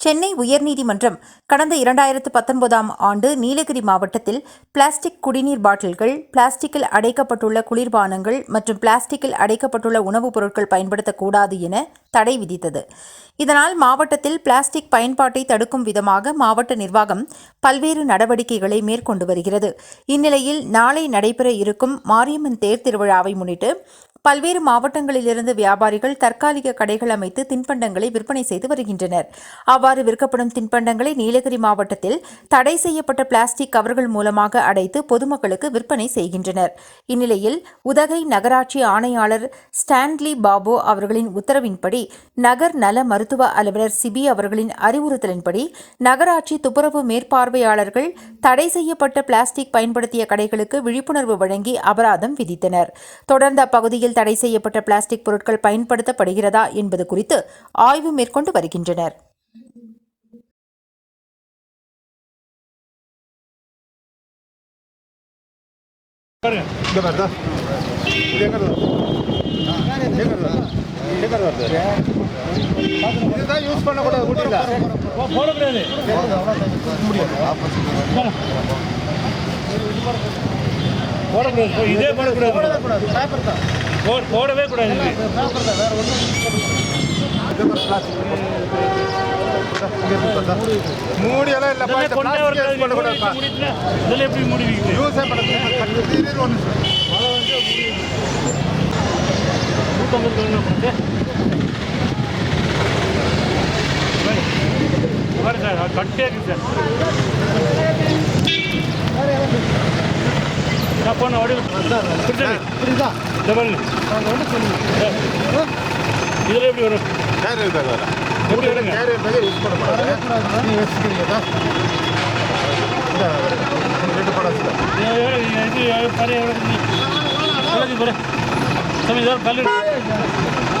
சென்னை உயர்நீதிமன்றம் கடந்த இரண்டாயிரத்து பத்தொன்பதாம் ஆண்டு நீலகிரி மாவட்டத்தில் பிளாஸ்டிக் குடிநீர் பாட்டில்கள் பிளாஸ்டிக்கில் அடைக்கப்பட்டுள்ள குளிர்பானங்கள் மற்றும் பிளாஸ்டிக்கில் அடைக்கப்பட்டுள்ள உணவுப் பொருட்கள் பயன்படுத்தக்கூடாது என தடை விதித்தது. இதனால் மாவட்டத்தில் பிளாஸ்டிக் பயன்பாட்டை தடுக்கும் விதமாக மாவட்ட நிர்வாகம் பல்வேறு நடவடிக்கைகளை மேற்கொண்டு வருகிறது. இந்நிலையில் நாளை நடைபெற இருக்கும் மாரியம்மன் தேர் திருவிழாவை முன்னிட்டு பல்வேறு மாவட்டங்களிலிருந்து வியாபாரிகள் தற்காலிக கடைகள் அமைத்து தின்பண்டங்களை விற்பனை செய்து வருகின்றனர். அவ்வாறு விற்கப்படும் தின்பண்டங்களை நீலகிரி மாவட்டத்தில் தடை செய்யப்பட்ட பிளாஸ்டிக் கவர்கள் மூலமாக அடைத்து பொதுமக்களுக்கு விற்பனை செய்கின்றனர். இந்நிலையில் உதகை நகராட்சி ஆணையாளர் ஸ்டான்லி பாபு அவர்களின் உத்தரவின்படி நகர் நல மருத்துவ அலுவலர் சிபி அவர்களின் அறிவுறுத்தலின்படி நகராட்சி துப்புரவு மேற்பார்வையாளர்கள் தடை செய்யப்பட்ட பிளாஸ்டிக் பயன்படுத்திய கடைகளுக்கு விழிப்புணர்வு வழங்கி அபராதம் விதித்தனர். தொடர்ந்து அப்பகுதியில் தடை செய்யப்பட்ட பிளாஸ்டிக் பொருட்கள் பயன்படுத்தப்படுகிறதா என்பது குறித்து ஆய்வு மேற்கொண்டு வருகின்றனர். இதுதான் யூஸ் பண்ணக்கூடாது போடக்கூடாது. இதே போடக்கூடாது. போடக்கூடாது பேப்பர் தான் போடவே கூடாது. மூடியெல்லாம் மூடிட்டுனா இதெல்லாம் எப்படி மூடி? யூஸே திடீர்னு ஒன்று நூத்தம்பது கிலோ போட்டு. பாரு சார் கட்டே இருக்கு. சார் போன இப்படிதான் இந்த பாருங்க. இதில் எப்படி வரும்? கேரியர் பேக் வேறு. எப்படி வருங்க? கேரியர் பேக் யூஸ் பண்ண நீ ரெண்டு படம் இது பாரு பாரு சாமி கல் இருக்கு.